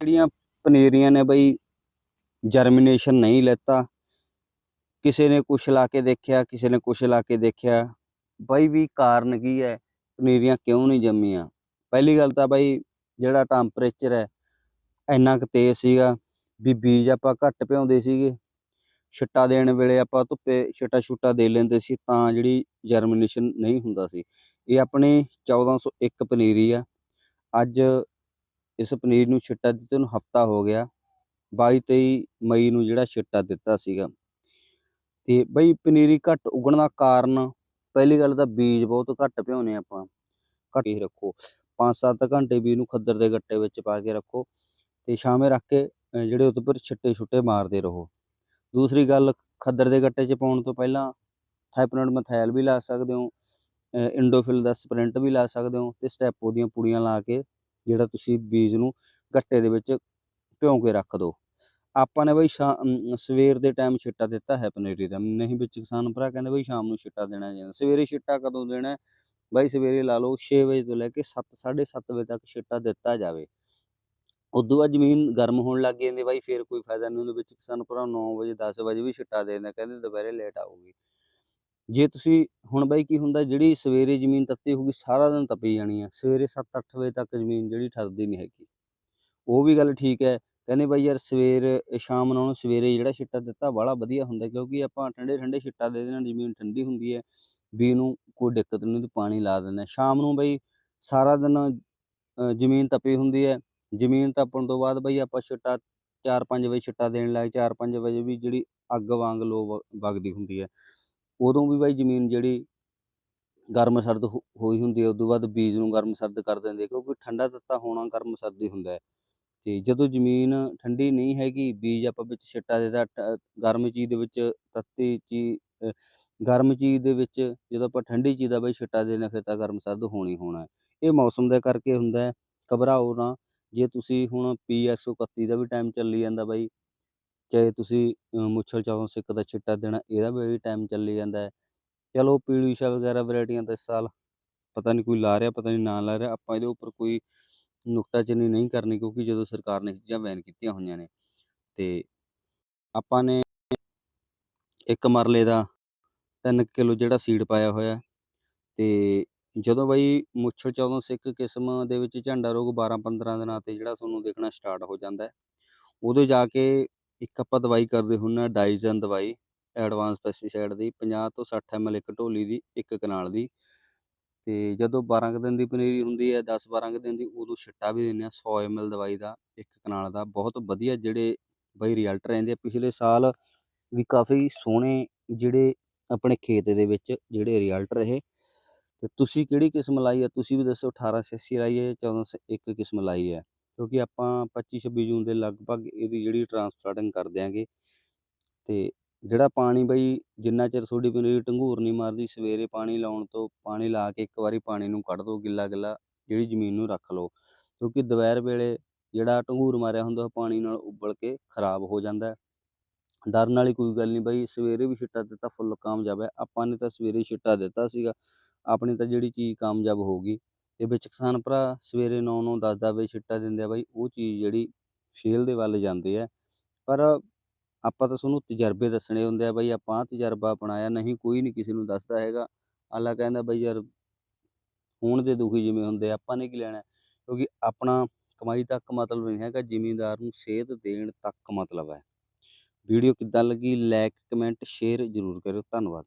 ਜਿਹੜੀਆਂ ਪਨੀਰੀਆਂ ਨੇ ਬਈ ਜਰਮੀਨੇਸ਼ਨ ਨਹੀਂ ਲੈਤਾ। ਕਿਸੇ ਨੇ ਕੁਛ ਲਾ ਕੇ ਦੇਖਿਆ, ਕਿਸੇ ਨੇ ਕੁਛ ਲਾ ਕੇ ਦੇਖਿਆ। ਬਈ ਵੀ ਕਾਰਨ ਕੀ ਹੈ? ਪਨੀਰੀਆਂ ਕਿਉਂ ਨਹੀਂ ਜੰਮੀਆਂ? ਪਹਿਲੀ ਗੱਲ ਤਾਂ ਬਈ ਜਿਹੜਾ ਟੈਂਪਰੇਚਰ ਹੈ, ਇੰਨਾ ਕੁ ਤੇਜ਼ ਸੀਗਾ ਵੀ ਬੀਜ ਆਪਾਂ ਘੱਟ ਪਿਆਉਂਦੇ ਸੀਗੇ। ਛਿੱਟਾ ਦੇਣ ਵੇਲੇ ਆਪਾਂ ਧੁੱਪੇ ਛਿੱਟਾ ਛੁੱਟਾ ਦੇ ਲੈਂਦੇ ਸੀ ਤਾਂ ਜਿਹੜੀ ਜਰਮੀਨੇਸ਼ਨ ਨਹੀਂ ਹੁੰਦਾ ਸੀ। ਇਹ ਆਪਣੀ 1401 ਪਨੀਰੀ ਆ। ਅੱਜ ਇਸ ਪਨੀਰ ਨੂੰ ਛਿੱਟਾ ਦਿੱਤੇ ਨੂੰ ਹਫਤਾ ਹੋ ਗਿਆ। 22 23 ਮਈ ਨੂੰ ਜਿਹੜਾ ਛਿੱਟਾ ਦਿੱਤਾ ਸੀਗਾ। ਤੇ ਬਈ ਪਨੀਰੀ ਘੱਟ ਉਗਣ ਦਾ ਕਾਰਨ, ਪਹਿਲੀ ਗੱਲ ਤਾਂ ਬੀਜ ਬਹੁਤ ਘੱਟ ਭਿਉਂਦੇ ਆਪਾਂ। ਘੱਟ ਹੀ ਰੱਖੋ। 5-7 ਘੰਟੇ ਬੀਜ ਨੂੰ ਖੱਦਰ ਦੇ ਗੱਟੇ ਵਿੱਚ ਪਾ ਕੇ ਰੱਖੋ ਤੇ ਸ਼ਾਮੇ ਰੱਖ ਕੇ ਜਿਹੜੇ ਉਹਦੇ ਉੱਪਰ ਛਿੱਟੇ ਛੁੱਟੇ ਮਾਰਦੇ ਰਹੋ। ਦੂਸਰੀ ਗੱਲ, ਖੱਦਰ ਦੇ ਗੱਟੇ 'ਚ ਪਾਉਣ ਤੋਂ ਪਹਿਲਾਂ ਥਾਈਪਨੋਡ ਮਥੈਲ ਵੀ ਲਾ ਸਕਦੇ ਹੋ ਇੰਡੋਫਿਲ ਦਾ ਸਪ੍ਰਿੰਟ ਵੀ ਲਾ ਸਕਦੇ ਹੋ ਤੇ ਸਟੈਪੋ ਦੀਆਂ ਪੁੜੀਆਂ ਲਾ ਕੇ ਜਿਹੜਾ ਤੁਸੀਂ ਬੀਜ ਨੂੰ ਗੱਟੇ ਦੇ ਵਿੱਚ ਭਿਉਂ ਕੇ ਰੱਖ ਦਿਓ ਆਪਾਂ ਨੇ ਬਈ ਸ਼ਾ ਸਵੇਰ ਦੇ ਟਾਈਮ ਛਿੱਟਾ ਦਿੱਤਾ ਹੈ ਪਨੀਰੀ ਦਾ। ਨਹੀਂ ਵਿੱਚ ਕਿਸਾਨ ਭਰਾ ਕਹਿੰਦੇ ਬਈ ਸ਼ਾਮ ਨੂੰ ਛਿੱਟਾ ਦੇਣਾ ਚਾਹੀਦਾ ਸਵੇਰੇ ਛਿੱਟਾ ਕਦੋਂ ਦੇਣਾ ਬਾਈ ਸਵੇਰੇ ਲਾ ਲਓ 6 ਵਜੇ ਤੋਂ ਲੈ ਕੇ 7 7:30 ਵਜੇ ਤੱਕ ਛਿੱਟਾ ਦਿੱਤਾ ਜਾਵੇ। ਉਦੋਂ ਬਾਅਦ ਜ਼ਮੀਨ ਗਰਮ ਹੋਣ ਲੱਗ ਜਾਂਦੀ ਬਾਈ ਫੇਰ ਕੋਈ ਫਾਇਦਾ ਨਹੀਂ। ਉਹਦੇ ਵਿੱਚ ਕਿਸਾਨ ਭਰਾ 9 ਵਜੇ 10 ਵਜੇ ਵੀ ਛਿੱਟਾ ਦੇ ਦਿੰਦਾ। ਕਹਿੰਦੇ ਦੁਪਹਿਰੇ ਲੇਟ ਆਊਗੀ। ਜੇ ਤੁਸੀਂ ਹੁਣ ਬਾਈ ਕੀ ਹੁੰਦਾ ਜਿਹੜੀ ਸਵੇਰੇ ਜ਼ਮੀਨ ਤੱਤੀ ਹੋਊਗੀ ਸਾਰਾ ਦਿਨ ਤਪੀ ਜਾਣੀ ਆ। ਸਵੇਰੇ 7-8 ਵਜੇ ਤੱਕ ਜ਼ਮੀਨ ਜਿਹੜੀ ਠਰਦੀ ਨਹੀਂ ਹੈਗੀ। ਉਹ ਵੀ ਗੱਲ ਠੀਕ ਹੈ। ਕਹਿੰਦੇ ਬਾਈ ਯਾਰ ਸਵੇਰ ਸ਼ਾਮ ਨੂੰ ਸਵੇਰੇ ਜਿਹੜਾ ਛਿੱਟਾ ਦਿੱਤਾ ਬਾਹਲਾ ਵਧੀਆ ਹੁੰਦਾ ਕਿਉਂਕਿ ਆਪਾਂ ਠੰਡੇ ਠੰਡੇ ਛਿੱਟਾ ਦੇ ਦੇਣਾ ਜ਼ਮੀਨ ਠੰਡੀ ਹੁੰਦੀ ਹੈ ਵੀ ਨੂੰ ਕੋਈ ਦਿੱਕਤ ਨਹੀਂ ਤੇ ਪਾਣੀ ਲਾ ਦਿੰਦੇ ਸ਼ਾਮ ਨੂੰ ਬਈ ਸਾਰਾ ਦਿਨ ਅ, ਜ਼ਮੀਨ ਤਪੀ ਹੁੰਦੀ ਹੈ। ਜ਼ਮੀਨ ਤਪਣ ਤੋਂ ਬਾਅਦ ਬਈ ਆਪਾਂ ਛਿੱਟਾ 4-5 ਵਜੇ ਛਿੱਟਾ ਦੇਣ ਲੱਗ 4-5 ਵਜੇ ਵੀ ਜਿਹੜੀ ਅੱਗ ਵਾਂਗ ਲੋ ਵ- ਵਗਦੀ ਹੁੰਦੀ ਹੈ। ਉਦੋਂ ਵੀ ਬਾਈ ਜ਼ਮੀਨ ਜਿਹੜੀ ਗਰਮ ਸਰਦ ਹੋ- ਹੋਈ ਹੁੰਦੀ ਹੈ, ਉਦੋਂ ਬਾਅਦ ਬੀਜ ਨੂੰ ਗਰਮ ਸਰਦ ਕਰ ਦਿੰਦੇ ਕਿਉਂਕਿ ਠੰਡਾ ਤੱਤਾ ਹੋਣਾ ਗਰਮ ਸਰਦ ਹੀ ਹੁੰਦਾ ਹੈ। ਤੇ ਜਦੋਂ ਜ਼ਮੀਨ ਠੰਡੀ ਨਹੀਂ ਹੈਗੀ, ਬੀਜ ਆਪਾਂ ਵਿੱਚ ਛਿੱਟਾ ਦੇਦਾ ਗਰਮ ਚੀਜ਼ ਦੇ ਵਿੱਚ ਤੱਤੀ ਚੀਜ਼ ਗਰਮ ਚੀਜ਼ ਦੇ ਵਿੱਚ ਜਦੋਂ ਆਪਾਂ ਠੰਡੀ ਚੀਜ਼ ਦਾ ਬਈ ਛਿੱਟਾ ਦੇਣਾ ਫਿਰ ਤਾਂ ਗਰਮ ਸਰਦ ਹੋਣੀ ਹੋਣਾ ਇਹ ਮੌਸਮ ਦੇ ਕਰਕੇ ਹੁੰਦਾ ਹੈ, ਘਬਰਾਓ ਨਾ। ਜੇ ਤੁਸੀਂ ਹੁਣ ਪੀਐਸਓ 31 ਦਾ ਵੀ ਟਾਈਮ ਚੱਲੀ ਜਾਂਦਾ ਬਾਈ ਚਾਹੇ ਤੁਸੀਂ ਅ, ਮੁੱਛਲ ਚੌਂ ਸਿੱਕ ਦਾ ਛਿੱਟਾ ਦੇਣਾ ਇਹਦਾ ਵੀ ਟਾਈਮ ਚੱਲੀ ਜਾਂਦਾ ਹੈ। ਚਲੋ ਪੀਲੀਸ਼ਾ ਵਗੈਰਾ ਵੈਰਾਈਟੀਆਂ ਤਾਂ ਇਸ ਸਾਲ ਪਤਾ ਨਹੀਂ ਕੋਈ ਲਾ ਰਿਹਾ ਪਤਾ ਨਹੀਂ ਨਾ ਲਾ ਰਿਹਾ ਆਪਾਂ ਇਹਦੇ ਉੱਪਰ ਕੋਈ ਨੁਕਤਾਚੀਨੀ ਨਹੀਂ ਕਰਨੀ ਕਿਉਂਕਿ ਜਦੋਂ ਸਰਕਾਰ ਨੇ ਚੀਜ਼ਾਂ ਬੈਨ ਕੀਤੀਆਂ ਹੋਈਆਂ ਨੇ ਤੇ ਆਪਾਂ ਨੇ ਇੱਕ ਮਰਲੇ ਦਾ 3 ਕਿਲੋ ਜਿਹੜਾ ਸੀਡ ਪਾਇਆ ਹੋਇਆ ਤੇ ਜਦੋਂ ਬਈ ਮੁੱਛਲ 14 ਸਿੱਖ ਕਿਸਮ ਦੇ ਵਿੱਚ ਝੰਡਾ ਰੋਗ 12-15 ਦਿਨਾਂ ਤੇ ਜਿਹੜਾ ਤੁਹਾਨੂੰ ਦੇਖਣਾ ਸਟਾਰਟ ਹੋ ਜਾਂਦਾ ਉਹਦੇ ਜਾ ਕੇ ਇੱਕ ਆਪਾਂ ਦਵਾਈ ਕਰਦੇ ਹੁੰਦੇ ਹਾਂ ਡਾਈਜ਼ਨ ਦਵਾਈ, ਐਡਵਾਂਸ ਪੈਸਟੀਸਾਈਡ ਦੀ 50 ਤੋਂ 60 ਐਮਐਲ ਇੱਕ ਢੋਲੀ ਦੀ, ਇੱਕ ਕਨਾਲ ਦੀ। ਤੇ ਜਦੋਂ 12 ਕੁ ਦਿਨ ਦੀ ਪਨੀਰੀ ਹੁੰਦੀ ਹੈ 10 12 ਕੁ ਦਿਨ ਦੀ, ਉਦੋਂ ਛਿੱਟਾ ਵੀ ਦਿੰਦੇ ਆ 100 ਐਮਐਲ ਦਵਾਈ ਦਾ, ਇੱਕ ਕਨਾਲ ਦਾ। ਬਹੁਤ ਵਧੀਆ ਜਿਹੜੇ ਬਈ ਰਿਜ਼ਲਟ ਰਹਿੰਦੇ ਆ। ਪਿਛਲੇ ਸਾਲ ਵੀ ਕਾਫੀ ਸੋਹਣੇ ਜਿਹੜੇ ਆਪਣੇ ਖੇਤ ਦੇ ਵਿੱਚ ਜਿਹੜੇ ਰਿਜ਼ਲਟ ਰਹੇ। ਤੇ ਤੁਸੀਂ ਕਿਹੜੀ ਕਿਸਮ ਲਾਈ ਹੈ? ਤੁਸੀਂ ਵੀ ਦੱਸੋ 1886 ਲਾਈ ਹੈ ਜਾਂ 1401 ਕਿਸਮ ਲਾਈ ਹੈ? ਕਿਉਂਕਿ ਆਪਾਂ 25 26 ਜੂਨ ਦੇ ਲਗਭਗ ਇਹਦੀ ਜਿਹੜੀ ਟ੍ਰਾਂਸਪਲਾਂਟਿੰਗ ਕਰ ਦਿਆਂਗੇ ਤੇ ਜਿਹੜਾ ਪਾਣੀ ਬਈ ਜਿੰਨਾ ਚਿਰ ਤੁਹਾਡੀ ਪਨੀਰੀ ਢੰਗੂਰ ਨਹੀਂ ਮਾਰਦੀ, ਸਵੇਰੇ ਪਾਣੀ ਲਾਉਣ ਤੋਂ ਪਾਣੀ ਲਾ ਕੇ ਇੱਕ ਵਾਰੀ ਪਾਣੀ ਨੂੰ ਕੱਢ ਦਿਓ ਗਿੱਲਾ ਗਿੱਲਾ ਜਿਹੜੀ ਜ਼ਮੀਨ ਨੂੰ ਰੱਖ ਲਓ। ਕਿਉਂਕਿ ਦੁਪਹਿਰ ਵੇਲੇ ਜਿਹੜਾ ਢੰਗੂਰ ਮਾਰਿਆ ਹੁੰਦਾ, ਉਹ ਪਾਣੀ ਨਾਲ ਉਬਲ ਕੇ ਖਰਾਬ ਹੋ ਜਾਂਦਾ ਡਰਨ ਵਾਲੀ ਕੋਈ ਗੱਲ ਨਹੀਂ ਬਈ, ਸਵੇਰੇ ਵੀ ਛਿੱਟਾ ਦਿੱਤਾ, ਫੁੱਲ ਕਾਮਯਾਬ ਹੈ। ਆਪਾਂ ਨੇ ਤਾਂ ਸਵੇਰੇ ਛਿੱਟਾ ਦਿੱਤਾ ਸੀਗਾ, ਆਪਣੀ ਤਾਂ ਜਿਹੜੀ ਚੀਜ਼ ਕਾਮਯਾਬ ਹੋ ਗਈ। ਇਹ ਵਿੱਚ ਕਿਸਾਨ ਭਰਾ ਸਵੇਰੇ 9 9 10 10 ਵਜੇ ਛਿੱਟਾ ਦਿੰਦੇ ਆ ਬਾਈ, ਉਹ ਚੀਜ਼ ਜਿਹੜੀ ਫੇਲ ਦੇ ਵੱਲ ਜਾਂਦੇ ਹੈ ਪਰ ਆਪਾਂ ਤਾਂ ਤੁਹਾਨੂੰ ਤਜਰਬੇ ਦੱਸਣੇ ਹੁੰਦੇ ਆ ਬਾਈ, ਆਪਾਂ ਤਜਰਬਾ ਅਪਣਾਇਆ, ਨਹੀਂ ਕੋਈ ਨਹੀਂ ਕਿਸੇ ਨੂੰ ਦੱਸਦਾ ਹੈਗਾ। ਅੱਲਾ ਕਹਿੰਦਾ ਬਈ ਯਾਰ, ਹੋਣ ਦੇ ਦੁਖੀ ਜਿਵੇਂ ਹੁੰਦੇ ਆਪਾਂ ਨੇ ਕੀ ਲੈਣਾ? ਕਿਉਂਕਿ ਆਪਣਾ ਕਮਾਈ ਤੱਕ ਮਤਲਬ ਨਹੀਂ ਹੈਗਾ, ਜ਼ਿਮੀਂਦਾਰ ਨੂੰ ਸੇਧ ਦੇਣ ਤੱਕ ਮਤਲਬ ਹੈ। ਵੀਡੀਓ ਕਿੱਦਾਂ ਲੱਗੀ ਲਾਈਕ ਕਮੈਂਟ ਸ਼ੇਅਰ ਜ਼ਰੂਰ ਕਰਿਓ। ਧੰਨਵਾਦ।